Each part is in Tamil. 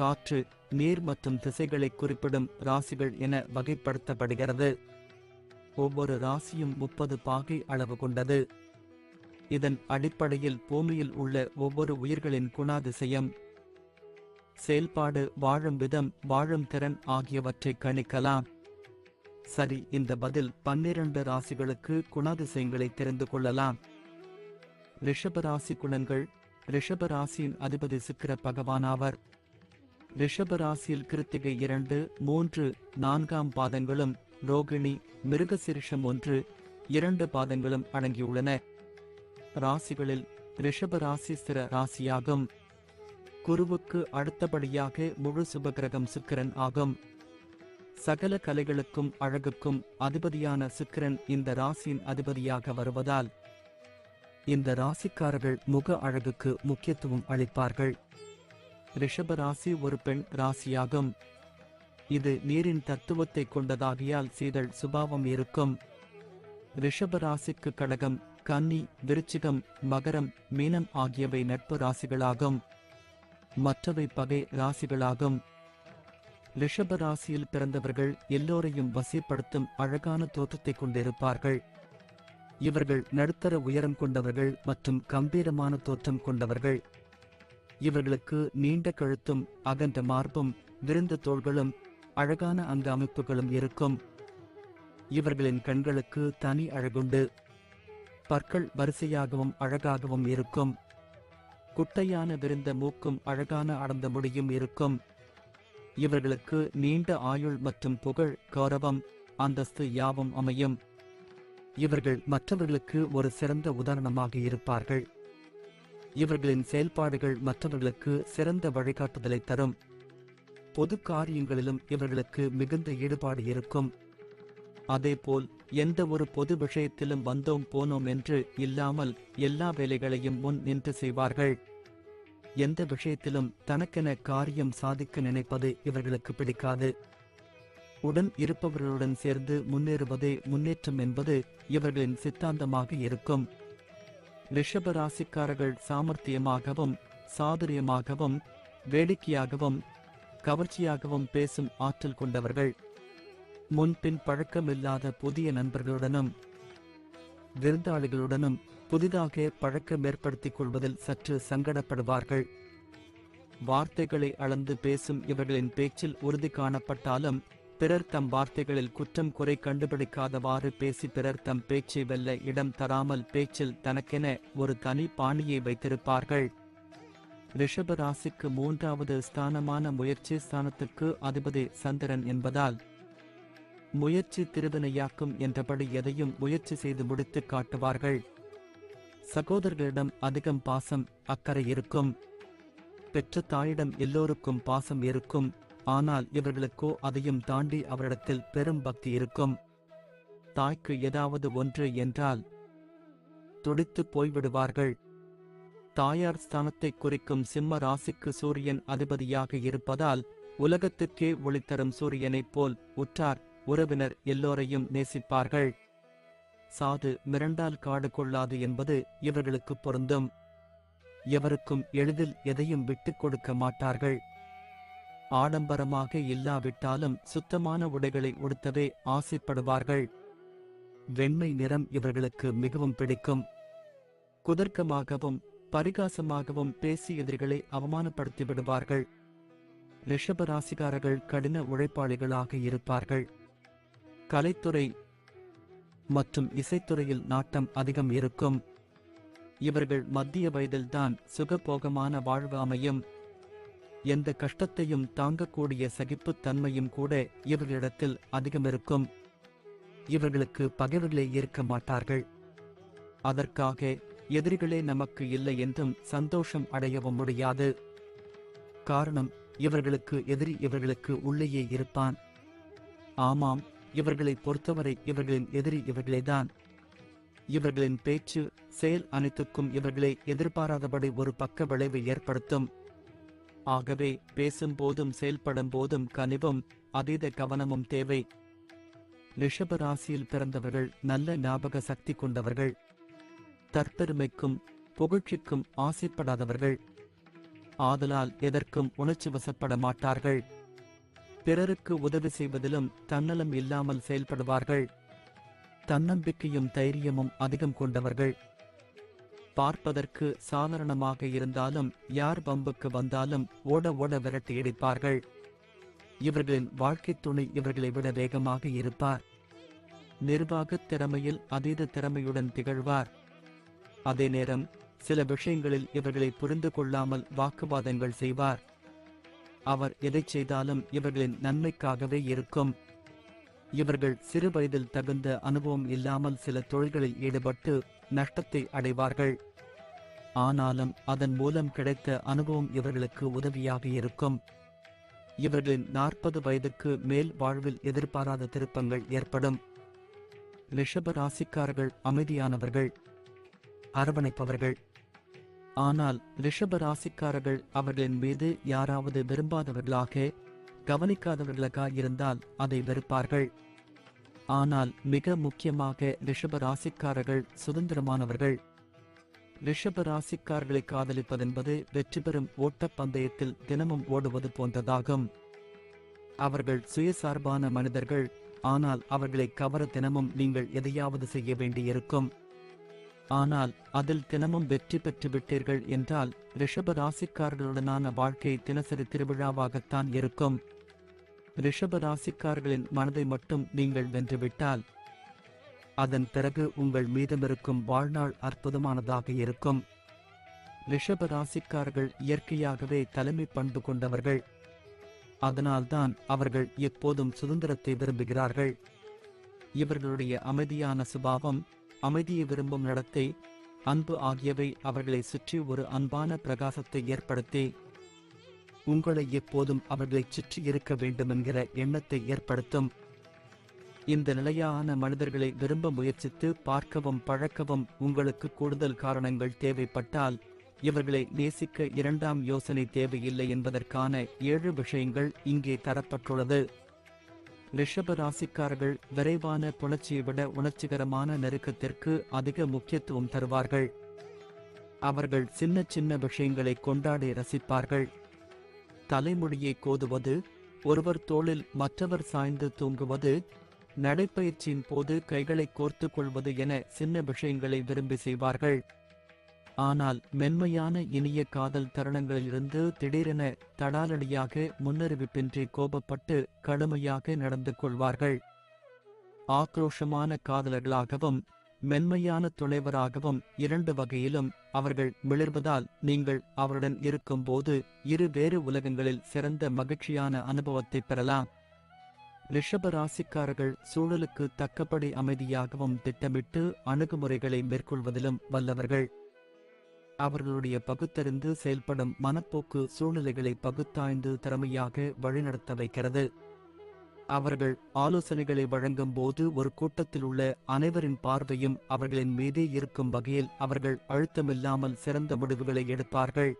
காற்று நீர் மற்றும் திசைகளை குறிப்பிடும் ராசிகள் என வகைப்படுத்தப்படுகிறது. ஒவ்வொரு ராசியும் முப்பது பாகை அளவு கொண்டது. இதன் அடிப்படையில் பூமியில் உள்ள ஒவ்வொரு உயிர்களின் குணாதிசயம் செயல்பாடு வாழும் விதம் வாழும் திறன் ஆகியவற்றை கணிக்கலாம். சரி இந்த பதில் பன்னிரண்டு ராசிகளுக்கு குணாதிசயங்களை தெரிந்து கொள்ளலாம். ரிஷபராசி குணங்கள் ரிஷபராசியின் அதிபதி சுக்கிர பகவானாவர் ரிஷபராசியில் கிருத்திகை இரண்டு மூன்று நான்காம் பாதங்களும் ரோகிணி மிருகசிரிஷம் ஒன்று இரண்டு பாதங்களும் அடங்கியுள்ளன. ராசிகளில் ரிஷபராசி சிற ராசியாகும். குருவுக்கு அடுத்தபடியாக முழு சுபகிரகம் சுக்கிரன் ஆகும். சகல கலைகளுக்கும் அழகுக்கும் அதிபதியான சுக்கிரன் இந்த ராசியின் அதிபதியாக வருவதால் இந்த ராசிக்காரர்கள் முக அழகுக்கு முக்கியத்துவம் அளிப்பார்கள். ரிஷப ராசி ஒரு பெண் ராசியாகும். இது நீரின் தத்துவத்தை கொண்டதாகியால் சீதல் சுபாவம் இருக்கும். ரிஷப ராசிக்கு கடகம் கன்னி விருச்சிகம் மகரம் மீனம் ஆகியவை நட்பு ராசிகளாகும். மற்றவை பகை ராசிகளாகும். ரிஷப ராசியில் பிறந்தவர்கள் எல்லோரையும் வசிப்படுத்தும் அழகான தோற்றத்தை கொண்டிருப்பார்கள். இவர்கள் நடுத்தர உயரம் கொண்டவர்கள் மற்றும் கம்பீரமான தோற்றம் கொண்டவர்கள். இவர்களுக்கு நீண்ட கழுத்தும் அகன்ற மார்பும் விருந்த தோள்களும் அழகான அங்க அமைப்புகளும் இருக்கும். இவர்களின் கண்களுக்கு தனி அழகுண்டு. பற்கள் வரிசையாகவும் அழகாகவும் இருக்கும். குட்டையான விருந்த மூக்கும் அழகான அடர்ந்த முடியும் இருக்கும். இவர்களுக்கு நீண்ட ஆயுள் மற்றும் புகழ் கௌரவம் அந்தஸ்து யாவும் அமையும். இவர்கள் மற்றவர்களுக்கு ஒரு சிறந்த உதாரணமாக இருப்பார்கள். இவர்களின் செயல்பாடுகள் மற்றவர்களுக்கு சிறந்த வழிகாட்டுதலை தரும். பொது காரியங்களிலும் இவர்களுக்கு மிகுந்த ஈடுபாடு இருக்கும். அதேபோல் எந்த ஒரு பொது விஷயத்திலும் வந்தோம் போனோம் என்று இல்லாமல் எல்லா வேலைகளையும் முன் நின்று செய்வார்கள். எந்த விஷயத்திலும் தனக்கென காரியம் சாதிக்க நினைப்பது இவர்களுக்கு பிடிக்காது. உடன் இருப்பவர்களுடன் சேர்ந்து முன்னேறுவதே முன்னேற்றம் என்பது இவர்களின் சித்தாந்தமாக இருக்கும். ரிஷபராசிக்காரர்கள் சாமர்த்தியமாகவும் சாதுரியமாகவும் வேடிக்கையாகவும் கவர்ச்சியாகவும் பேசும் ஆற்றல் கொண்டவர்கள். முன்பின் பழக்கமில்லாத புதிய நண்பர்களுடனும் விருந்தாளிகளுடனும் புதிதாக பழக்கம் ஏற்படுத்திக் கொள்வதில் சற்று சங்கடப்படுவார்கள். வார்த்தைகளை அளந்து பேசும் இவர்களின் பேச்சில் உறுதி காணப்பட்டாலும் பிறர் தம் வார்த்தைகளில் குற்றம் குறை கண்டுபிடிக்காதவாறு பேசி பிறர் தம் பேச்சை வெல்ல இடம் தராமல் பேச்சில் தனக்கென ஒரு தனி பாணியை வைத்திருப்பார்கள். ரிஷப ராசிக்கு மூன்றாவது ஸ்தானமான முயற்சி ஸ்தானத்துக்கு அதிபதி சந்திரன் என்பதால் முயற்சி திருவினையாக்கும் என்றபடி எதையும் முயற்சி செய்து முடித்து காட்டுவார்கள். சகோதரர்களிடம் அதிகம் பாசம் அக்கறை இருக்கும். பெற்ற தாயிடம் எல்லோருக்கும் பாசம் இருக்கும். ஆனால் இவர்களுக்கோ அதையும் தாண்டி அவரிடத்தில் பெரும் பக்தி இருக்கும். தாய்க்கு ஏதாவது ஒன்று என்றால் துடித்து போய்விடுவார்கள். தாயார் ஸ்தானத்தை குறிக்கும் சிம்ம ராசிக்கு சூரியன் அதிபதியாக இருப்பதால் உலகத்திற்கே ஒளித்தரும் சூரியனைப் போல் உற்றார் உறவினர் எல்லோரையும் நேசிப்பார்கள். சாது மிரண்டால் காடு கொள்ளாது என்பது இவர்களுக்கு பொருந்தும். எவருக்கும் எளிதில் எதையும் விட்டுக் கொடுக்க மாட்டார்கள். ஆடம்பரமாக இல்லாவிட்டாலும் சுத்தமான உடைகளை உடுத்தவே ஆசைப்படுவார்கள். வெண்மை நிறம் இவர்களுக்கு மிகவும் பிடிக்கும். குதர்க்கமாகவும் பரிகாசமாகவும் பேசி எதிரிகளை அவமானப்படுத்தி விடுவார்கள். ரிஷபராசிகாரர்கள் கடின உழைப்பாளிகளாக இருப்பார்கள். கலைத்துறை மற்றும் இசைத்துறையில் நாட்டம் அதிகம் இருக்கும். இவர்கள் மத்திய வயதில்தான் சுகபோகமான வாழ்வு அமையும். எந்த கஷ்டத்தையும் தாங்கக்கூடிய சகிப்புத் தன்மையும் கூட இவர்களிடத்தில் அதிகமிருக்கும். இவர்களுக்கு பகைவர்களே இருக்க மாட்டார்கள். அதற்காக எதிரிகளே நமக்கு இல்லை என்றும் சந்தோஷம் அடையவும் முடியாது. காரணம் இவர்களுக்கு எதிரி இவர்களுக்கு உள்ளேயே இருப்பான். ஆமாம் இவர்களை பொறுத்தவரை இவர்களின் எதிரி இவர்களேதான். இவர்களின் பேச்சு செயல் அனைத்துக்கும் இவர்களை எதிர்பாராதபடி ஒரு பக்க விளைவை ஏற்படுத்தும். ஆகவே பேசும்போதும் செயல்படும் போதும் கனிவும் அதீத கவனமும் தேவை. ரிஷப ராசியில் பிறந்தவர்கள் நல்ல ஞாபக சக்தி கொண்டவர்கள். தற்பெருமைக்கும் புகழ்ச்சிக்கும் ஆசைப்படாதவர்கள். ஆதலால் எதற்கும் உணர்ச்சி வசப்பட மாட்டார்கள். பிறருக்கு உதவி செய்வதிலும் தன்னலம் இல்லாமல் செயல்படுவார்கள். தன்னம்பிக்கையும் தைரியமும் அதிகம் கொண்டவர்கள். பார்ப்பதற்கு சாதாரணமாக இருந்தாலும் யார் பம்புக்கு வந்தாலும் ஓட ஓட விரட்டி அடிப்பார்கள் இவர்களின் வாழ்க்கைத் துணை இவர்களை விட வேகமாக இருப்பார். நிர்வாகத் திறமையில் அதீத திறமையுடன் திகழ்வார். அதே நேரம் சில விஷயங்களில் இவர்களை புரிந்து கொள்ளாமல் வாக்குவாதங்கள் செய்வார். அவர் எதைச் செய்தாலும் இவர்களின் நன்மைக்காகவே இருக்கும். இவர்கள் சிறு வயதில் தகுந்த அனுபவம் இல்லாமல் சில தொழில்களில் ஈடுபட்டு நஷ்டத்தை அடைவார்கள். ஆனாலும் அதன் மூலம் கிடைத்த அனுபவம் இவர்களுக்கு உதவியாக இருக்கும். இவர்களின் நாற்பது வயதுக்கு மேல் வாழ்வில் எதிர்பாராத திருப்பங்கள் ஏற்படும். ரிஷப ராசிக்காரர்கள் அமைதியானவர்கள் அரவணைப்பவர்கள். ஆனால் ரிஷப ராசிக்காரர்கள் அவர்களின் மீது யாராவது விரும்பாதவர்களாக கவனிக்காதவர்களாக இருந்தால் அதை வெறுப்பார்கள். ஆனால் மிக முக்கியமாக ரிஷப ராசிக்காரர்கள் சுதந்திரமானவர்கள். ரிஷபராசிக்காரர்களை காதலிப்பதென்பது வெற்றி பெறும் ஓட்டப்பந்தயத்தில் தினமும் ஓடுவது போன்றதாகும். அவர்கள் சுயசார்பான மனிதர்கள் ஆனால் அவர்களை கவர தினமும் நீங்கள் எதையாவது செய்ய வேண்டியிருக்கும். ஆனால் அதில் தினமும் வெற்றி பெற்று விட்டீர்கள் என்றால் ரிஷப ராசிக்காரர்களுடனான வாழ்க்கை தினசரி திருவிழாவாகத்தான் இருக்கும். ரிஷப ராசிக்காரர்களின் மனதை மட்டும் நீங்கள் வென்றுவிட்டால் அதன் பிறகு உங்கள் மீதமிருக்கும் வாழ்நாள் அற்புதமானதாக இருக்கும். ரிஷப ராசிக்காரர்கள் இயற்கையாகவே தலைமை பண்பு கொண்டவர்கள். அதனால்தான் அவர்கள் எப்போதும் சுதந்திரத்தை விரும்புகிறார்கள். இவர்களுடைய அமைதியான சுபாவம் அமைதியை விரும்பும் நடத்தை அன்பு ஆகியவை அவர்களை சுற்றி ஒரு அன்பான பிரகாசத்தை ஏற்படுத்தி உங்களை எப்போதும் அவர்களைச் சுற்றி இருக்க வேண்டுமென்கிற எண்ணத்தை ஏற்படுத்தும். இந்த நிலையான மனிதர்களை விரும்ப முயற்சித்து பார்க்கவும் பழக்கவும் உங்களுக்கு கூடுதல் காரணங்கள் தேவைப்பட்டால் இவர்களை நேசிக்க இரண்டாம் யோசனை தேவையில்லை என்பதற்கான ஏழு விஷயங்கள் இங்கே தரப்பட்டுள்ளது. ரிஷப ராசிக்காரர்கள் விரைவான புணர்ச்சியை விட உணர்ச்சிகரமான நெருக்கத்திற்கு அதிக முக்கியத்துவம் தருவார்கள். அவர்கள் சின்ன சின்ன விஷயங்களை கொண்டாடி ரசிப்பார்கள். தலைமுடியை கோதுவது ஒருவர் தோளில் மற்றவர் சாய்ந்து தூங்குவது நடைப்பயிற்சியின் போது கைகளை கோர்த்து கொள்வது என சின்ன விஷயங்களை விரும்பி செய்வார்கள். ஆனால் மென்மையான இனிய காதல் தருணங்களிலிருந்து திடீரென தடாலடியாக முன்னறிவிப்பின்றி கோபப்பட்டு கடுமையாக நடந்து கொள்வார்கள். ஆக்ரோஷமான காதலர்களாகவும் மென்மையான துணைவராகவும் இரண்டு வகையிலும் அவர்கள் மிளர்வதால் நீங்கள் அவருடன் இருக்கும்போது இரு வேறு உலகங்களில் சிறந்த மகிழ்ச்சியான அனுபவத்தை பெறலாம். ரிஷபராசிக்காரர்கள் சூழலுக்கு தக்கபடி அமைதியாகவும் திட்டமிட்டு அணுகுமுறைகளை மேற்கொள்வதிலும் வல்லவர்கள். அவர்களுடைய பகுத்தறிந்து செயல்படும் மனப்போக்கு சூழ்நிலைகளை பகுத்தாய்ந்து திறமையாக வழிநடத்த வைக்கிறது. அவர்கள் ஆலோசனைகளை வழங்கும் போது ஒரு கூட்டத்தில் உள்ள அனைவரின் பார்வையும் அவர்களின் மீதே இருக்கும் வகையில் அவர்கள் அழுத்தமில்லாமல் சிறந்த முடிவுகளை எடுப்பார்கள்.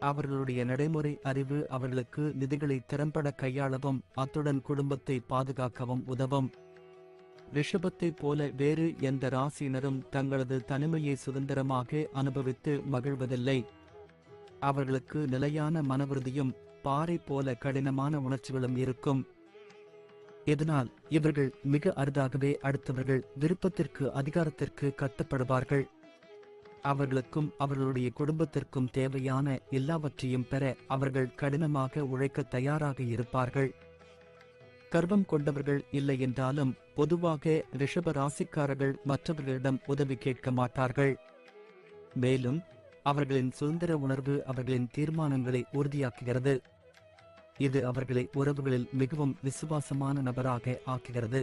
அவர்களுடைய நடைமுறை அறிவு அவர்களுக்கு நிதிகளை திறம்பட கையாளவும் அத்துடன் குடும்பத்தை பாதுகாக்கவும் உதவும். ரிஷபத்தைப் போல வேறு எந்த ராசியினரும் தங்களது தனிமையை சுதந்திரமாக அனுபவித்து மகிழ்வதில்லை. அவர்களுக்கு நிலையான மனவுறுதியும் பாறை போல கடினமான உணர்ச்சிகளும் இருக்கும். இதனால் இவர்கள் மிக அரிதாகவே அடுத்தவர்கள் விருப்பத்திற்கு அதிகாரத்திற்கு கட்டுப்படுவார்கள். அவர்களுக்கும் அவர்களுடைய குடும்பத்திற்கும் தேவையான எல்லாவற்றையும் பெற அவர்கள் கடினமாக உழைக்க தயாராக இருப்பார்கள். கர்வம் கொண்டவர்கள் இல்லை என்றாலும் பொதுவாக ரிஷப ராசிக்காரர்கள் மற்றவர்களிடம் உதவி கேட்க மாட்டார்கள். மேலும் அவர்களின் சுதந்திர உணர்வு அவர்களின் தீர்மானங்களை உறுதியாக்குகிறது. இது அவர்களை உறவுகளில் மிகவும் விசுவாசமான நபராக ஆக்குகிறது.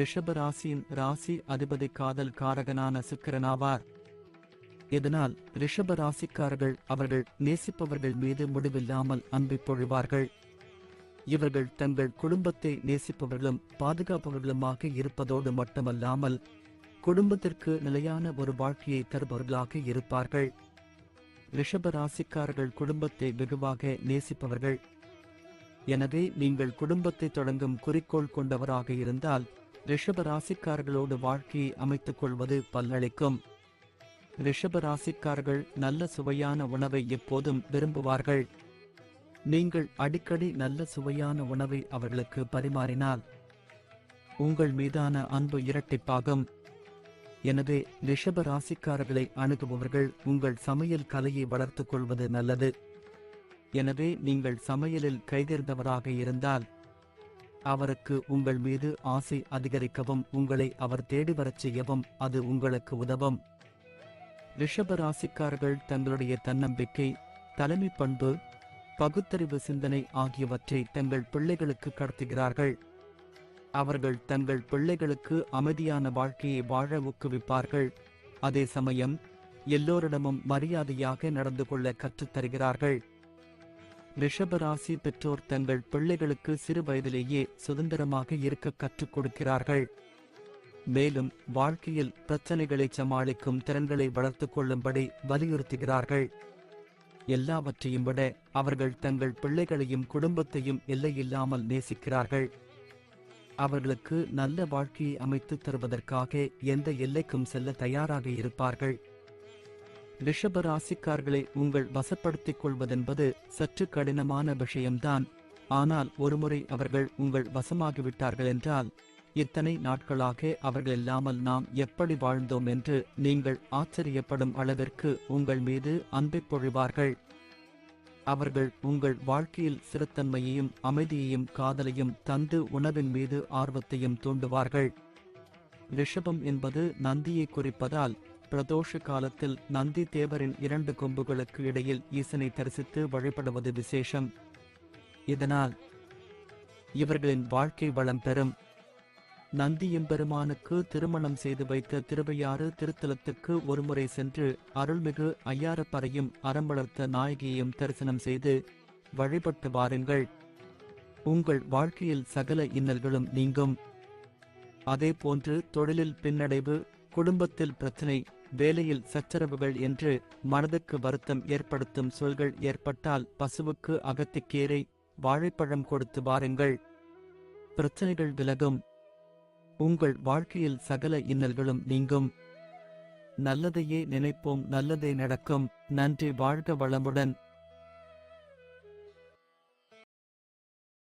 ரிஷப ராசியின் ராசி அதிபதி காதல் காரகனான சுக்கிரனாவார் இதனால் ரிஷப ராசிக்காரர்கள் அவர்கள் நேசிப்பவர்கள் மீது முடிவில்லாமல் அன்பை பொழிவார்கள்? இவர்கள் தங்கள் குடும்பத்தை நேசிப்பவர்களும் பாதுகாப்பவர்களுமாக இருப்பதோடு மட்டுமல்லாமல் குடும்பத்திற்கு நிலையான ஒரு வாழ்க்கையை தருபவர்களாக இருப்பார்கள். ரிஷப ராசிக்காரர்கள் குடும்பத்தை வெகுவாக நேசிப்பவர்கள். எனவே நீங்கள் குடும்பத்தை தொடங்கும் குறிக்கோள் கொண்டவராக இருந்தால் ரிஷப ராசிக்காரர்களோடு வாழ்க்கையை அமைத்துக் கொள்வது பல்லளிக்கும். ரிஷப ராசிக்காரர்கள் நல்ல சுவையான உணவை எப்போதும் விரும்புவார்கள். நீங்கள் அடிக்கடி நல்ல சுவையான உணவை அவர்களுக்கு பரிமாறினால் உங்கள் மீதான அன்பு இரட்டிப்பாகும். எனவே ரிஷப ராசிக்காரர்களை அணுகுபவர்கள் உங்கள் சமையல் கலையை வளர்த்துக் கொள்வது நல்லது. எனவே நீங்கள் சமையலில் கைதேர்ந்தவராக இருந்தால் அவருக்கு உங்கள் மீது ஆசை அதிகரிக்கவும் உங்களை அவர் தேடி வரச் செய்யவும் அது உங்களுக்கு உதவும். ரிஷப ராசிக்காரர்கள் தங்களுடைய தன்னம்பிக்கை தலைமை பண்பு பகுத்தறிவு சிந்தனை ஆகியவற்றை தங்கள் பிள்ளைகளுக்கு கடத்துகிறார்கள். அவர்கள் தங்கள் பிள்ளைகளுக்கு அமைதியான வாழ்க்கையை வாழ ஊக்குவிப்பார்கள். அதே சமயம் எல்லோரிடமும் மரியாதையாக நடந்து கொள்ள கற்றுத் தருகிறார்கள். ரிஷபராசி பெற்றோர் தங்கள் பிள்ளைகளுக்கு சிறு வயதிலேயே சுதந்திரமாக இருக்க கற்றுக் கொடுக்கிறார்கள். மேலும் வாழ்க்கையில் பிரச்சனைகளை சமாளிக்கும் திறன்களை வளர்த்துக் கொள்ளும்படி வலியுறுத்துகிறார்கள். எல்லாவற்றையும் விட அவர்கள் தங்கள் பிள்ளைகளையும் குடும்பத்தையும் எல்லையில்லாமல் நேசிக்கிறார்கள். அவர்களுக்கு நல்ல வாழ்க்கையை அமைத்துத் தருவதற்காக எந்த எல்லைக்கும் செல்ல தயாராக இருப்பார்கள். ரிஷப ராசிக்கார்களை உங்கள் வசப்படுத்திக் கொள்வதென்பது சற்று கடினமான விஷயம்தான். ஆனால் ஒருமுறை அவர்கள் உங்கள் வசமாகிவிட்டார்கள் என்றால் இத்தனை நாட்களாக அவர்கள் இல்லாமல் நாம் எப்படி வாழ்ந்தோம் என்று நீங்கள் ஆச்சரியப்படும் அளவிற்கு உங்கள் மீது அன்பை பொழிவார்கள். அவர்கள் உங்கள் வாழ்க்கையில் சிறுத்தன்மையையும் அமைதியையும் காதலையும் தந்து உணவின் மீது ஆர்வத்தையும் தூண்டுவார்கள். ரிஷபம் என்பது நந்தியை குறிப்பதால் பிரதோஷ காலத்தில் நந்தி தேவரின் இரண்டு கொம்புகளுக்கு இடையில் ஈசனை தரிசித்து வழிபடுவது விசேஷம். இதனால் இவர்களின் வாழ்க்கை வளம் பெறும். நந்தி எம்பெருமானுக்கு திருமணம் செய்து வைத்த திருவையாறு திருத்தலத்துக்கு ஒருமுறை சென்று அருள்மிகு ஐயாரப்பரையும் அறம் வளர்த்த நாயகியையும் தரிசனம் செய்து வழிபட்டு வாருங்கள். உங்கள் வாழ்க்கையில் சகல இன்னல்களும் நீங்கும். அதே போன்று தொழிலில் பின்னடைவு குடும்பத்தில் பிரச்சனை வேலையில் சச்சரவுகள் என்று மனதுக்கு வருத்தம் ஏற்படுத்தும் சொல்கள் ஏற்பட்டால் பசுவுக்கு அகத்திக்கீரை வாழைப்பழம் கொடுத்து வாருங்கள். பிரச்சனைகள் விலகும். உங்கள் வாழ்க்கையில் சகல இன்னல்களும் நீங்கும். நல்லதையே நினைப்போம் நல்லதே நடக்கும். நன்றி வாழ்க வளமுடன்.